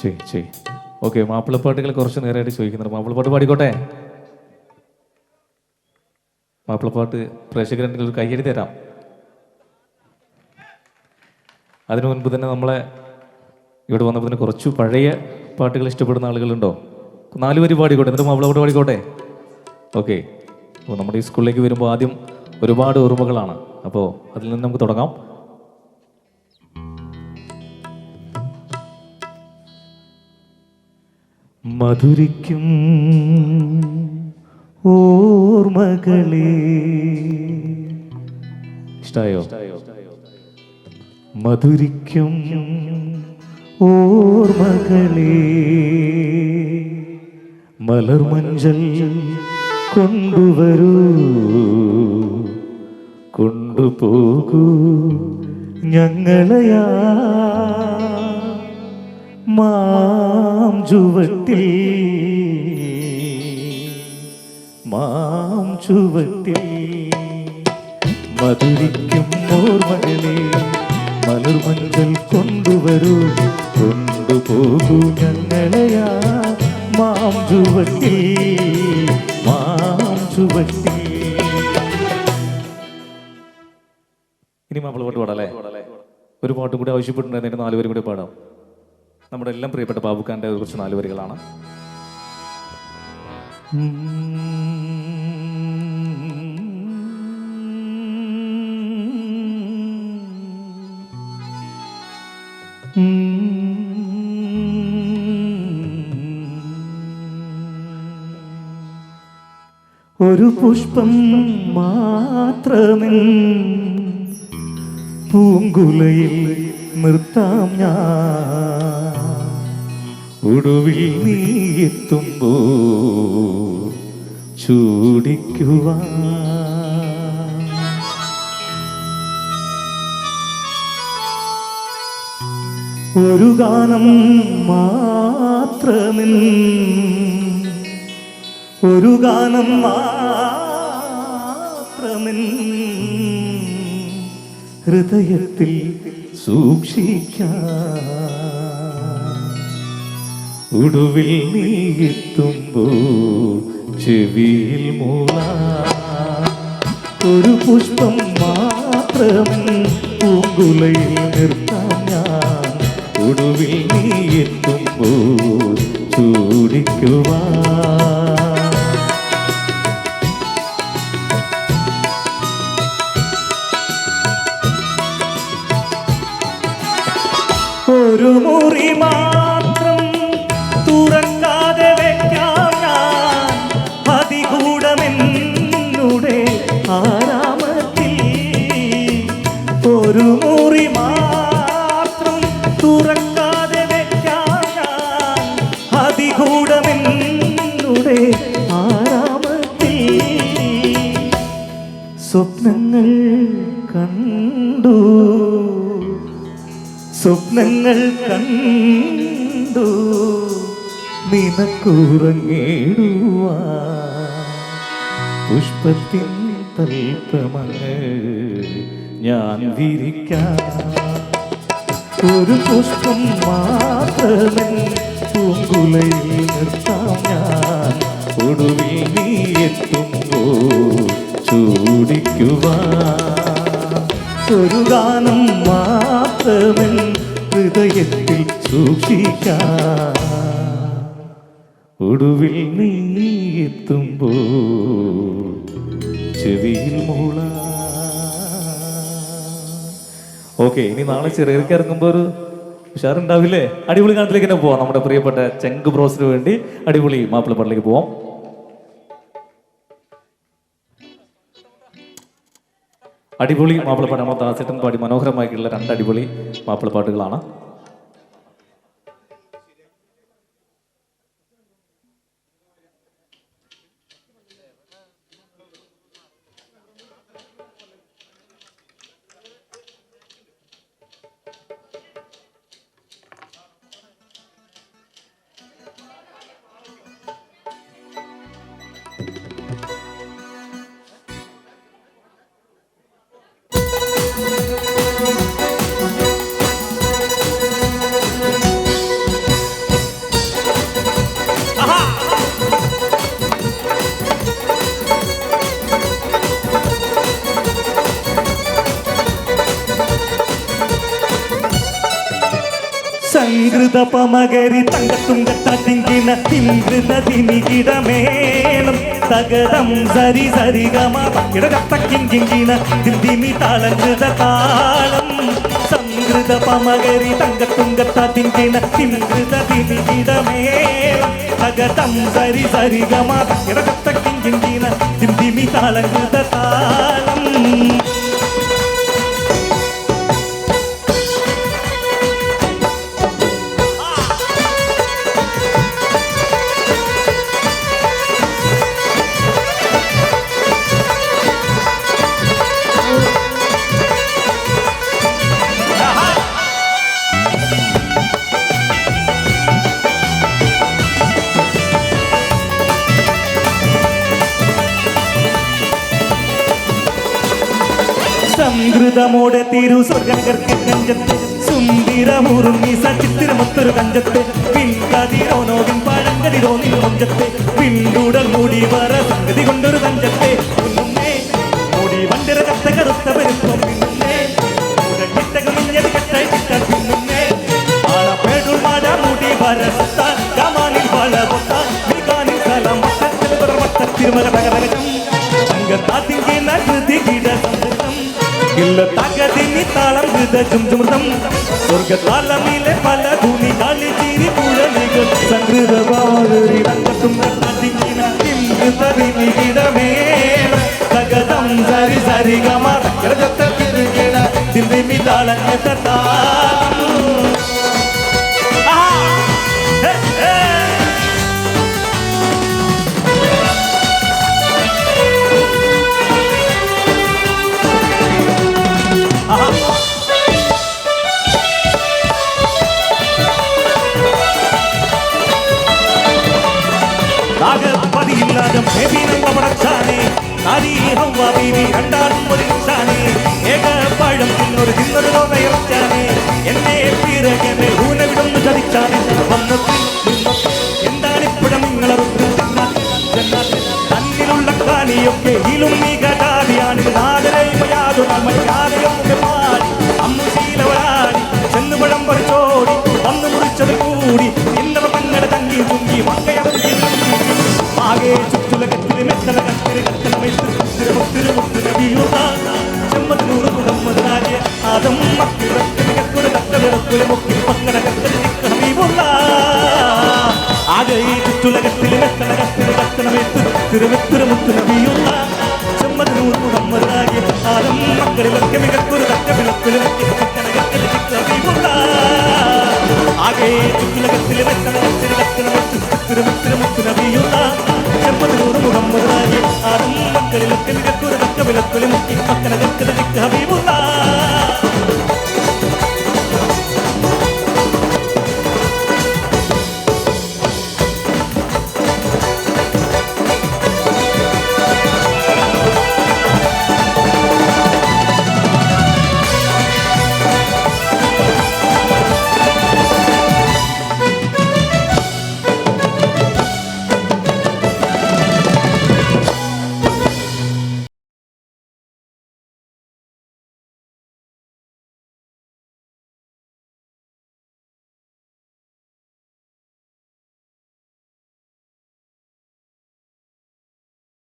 ചെയ് ചെയ് ഓക്കെ മാപ്പിളപ്പാട്ടുകൾ കുറച്ച് നേരമായിട്ട് ചോദിക്കുന്നുണ്ട്. മാപ്പിളപ്പാട്ട് പാടിക്കോട്ടെ? മാപ്പിളപ്പാട്ട് പ്രേക്ഷകരുണ്ടെങ്കിൽ ഒരു കയ്യടി തരാം. അതിനു മുൻപ് തന്നെ നമ്മളെ ഇവിടെ വന്നപ്പോൾ തന്നെ കുറച്ച് പഴയ പാട്ടുകൾ ഇഷ്ടപ്പെടുന്ന ആളുകളുണ്ടോ? നാല് വരി പാടിക്കോട്ടെ എന്നിട്ട് മാപ്പിളപ്പാട്ട് പാടിക്കോട്ടെ? ഓക്കെ അപ്പോൾ നമ്മുടെ ഈ സ്കൂളിലേക്ക് വരുമ്പോൾ ആദ്യം ഒരുപാട് ഓർമ്മകളാണ്. അപ്പോൾ അതിൽ നിന്ന് നമുക്ക് തുടങ്ങാം. മധുരിക്കും ഓർമ്മകളെ. ഇഷ്ടായോ? മധുരിക്കും ഓർമ്മകളെ. മലർമഞ്ചൽ കൊണ്ടുവരൂ. കൊണ്ടുപോകൂ ഞങ്ങളയാ മാം ചുവട്ടിൽ. മാം ചുവട്ടിൽ. മധുരിക്കും ഓർമ്മകളെ മലർമഞ്ചൽ കൊണ്ടുവരൂ. കൊണ്ടുപോകൂ ഞങ്ങളെയാ മാം ചുവട്ടിൽ. മാം ചുവട്ടി ഇനി മാപ്പിള പാട്ട് പാടാം അല്ലേ? ഒരു പാട്ടും കൂടി ആവശ്യപ്പെട്ടിട്ടുണ്ടായിരുന്നു. നാലുപേരും കൂടി പാടാം. നമ്മുടെ എല്ലാം പ്രിയപ്പെട്ട ബാബുഖാന്റെ കുറച്ച് നാല് വരികളാണ്. ഒരു പുഷ്പം മാത്രമേ പൂങ്കുലയിൽ നിർത്താം ഞാൻ. ഒടുവിൽ നീ എത്തുമ്പോ ചൂടിക്കുക ഒരു ഗാനം മാത്രമിൻ. ഒരു ഗാനം മാത്രമിൻ. ഹൃദയത്തിൽ സൂക്ഷിക്കാം ഒടുവിൽ നീ എത്തുമ്പോൾ ചെവിയിൽ മൂള. ഒരു പുഷ്പം മാത്രം പൂങ്കുലയിൽ നിർത്താം ഞാൻ. ഉടുവിൽ നീ എത്തുമ്പോൾ ചൂടിക്കുവാൻ ആരാമത്തിൽ ഒരു മുറി മാത്രം തുറക്കാതെ വെക്കാം അതികൂടമെന്നുടെ ആരാമത്തിൽ സ്വപ്നങ്ങൾ കണ്ടു. സ്വപ്നങ്ങൾ കണ്ടു. നിനക്കുറങ്ങിടുവാ പുഷ്പത്തിൻ തൽപ്പമങ്ങൾ ഞാൻ വിരിക്കാം ഒരു പുഷ്പം മാത്രമേ പൂങ്കുലയിൽ നിർത്താം ഞാൻ. ഒടുവിൽ നീ എത്തുമ്പോ ചൂടിക്കുവാൻ. ഒരു ഗാനം മാത്രമേ ഹൃദയത്തിൽ സൂക്ഷിക്കാം ഒടുവിൽ നീ ചെവിയിൽ മൂള. ഓക്കെ ഇനി നാളെ ചെറിയർക്ക് ഇറങ്ങുമ്പോൾ ഒരു ഉഷാറുണ്ടാവില്ലേ? അടിപൊളി ഗാനത്തിലേക്ക് തന്നെ പോവാം. നമ്മുടെ പ്രിയപ്പെട്ട ചെങ്ക് ബ്രോസിന് വേണ്ടി അടിപൊളി മാപ്പിളപ്പാട്ടിലേക്ക് പോവാം. അടിപൊളി മാപ്പിളപ്പാട്ട് നമ്മൾ ദാസേട്ടൻ പാടി മനോഹരമായിട്ടുള്ള രണ്ട് അടിപൊളി മാപ്പിളപ്പാട്ടുകളാണ് ും திங்கிருத பமகரி தங்க துங்கத்த திங்கின திங்கிருத தினிகிட மேலும் தகதம் சரி சரிகமா இடகத்த கிங்கிங்கின திந்திமி தாளங்கிருத தாளம். சங்கிருத பமகரி தங்க துங்கத்த திங்கின திங்கிருத தினிகிட மேலும் தகதம் சரி சரிகமா இடகத்த திந்திமி தாளங்கிருத தாளம். സംഘൃതമോടെ തിരു സ്വർഗർക്കെ കഞ്ചത്തെ സുന്ദരമുറുങ്ങി സചിത്തിരമൊത്തൊരു കഞ്ചത്തെ. പിൻകതിരോനോവിൻ പഴങ്കതിരോ നിൻ മഞ്ചത്തെ. പിന്തുടർ മുടി വര സംഗതി കൊണ്ടൊരു കഞ്ചത്തെ. മുന്നേ മുടി വണ്ടര കത്ത இல்ல தகதினி தாளம் வித ஜும்ஜும்தம் சொர்க்க தாளமிலே பல பூமி தாளி தீரி புழலிக சங்கிருத வாழறி வந்தட்டும் அதிகின இங்கு தரிமி கிடமே தகதம் சரி சரி கமா கிரஜத்த திருகிட திருமி தாளம் எத்தத்தான் വന്നത്തിൽ നിന്നൊക്കെ എന്താണിപ്പോഴും നിങ്ങളറുത്ത് തന്നിലുള്ള കാണിയൊക്കെ ഇലും മികടാതിയാണ് നാദരയും യാതൊരു മര്യാദയൊക്കെ പാടി അമ്മു ശീലവരാടി ചെന്ന് പഴം പറിച്ചോടി വന്ന് മുറിച്ചത് കൂടി ഇന്നവ തങ്ങട തങ്ങി തുങ്ങി മങ്കയവർക്ക് ആകെ ചുറ്റുലകത്തിൽ മെത്തല കത്തിരി കത്തനമെത്ത് തിരുമുത്തിരി മുത്തിരി വീഴുന്ന ചെമ്മത്തിനൂറ് മുതമ്മതായ ആദം മക്കിറക്കിന് കക്കുര കത്തലിറക്കുല മുക്കി കത്തനമെത്ത് തിരുമുത്തിരി മുത്തിരി വീഴുന്ന ചെമ്മത്തിനൂറ് മുതമ്മതായ ആദം മക്കളിലൊക്കെ മികക്കുര മുക്കി പങ്കട കത്തലി ഹബീബുള്ള ആകെ ചുറ്റുലകത്തിൽ മുത്തിരി വീഴുന്ന ചെമ്പതിനൂറ് മക്കളിലൊക്കെ മികക്കുര കക്ക വിളക്കുല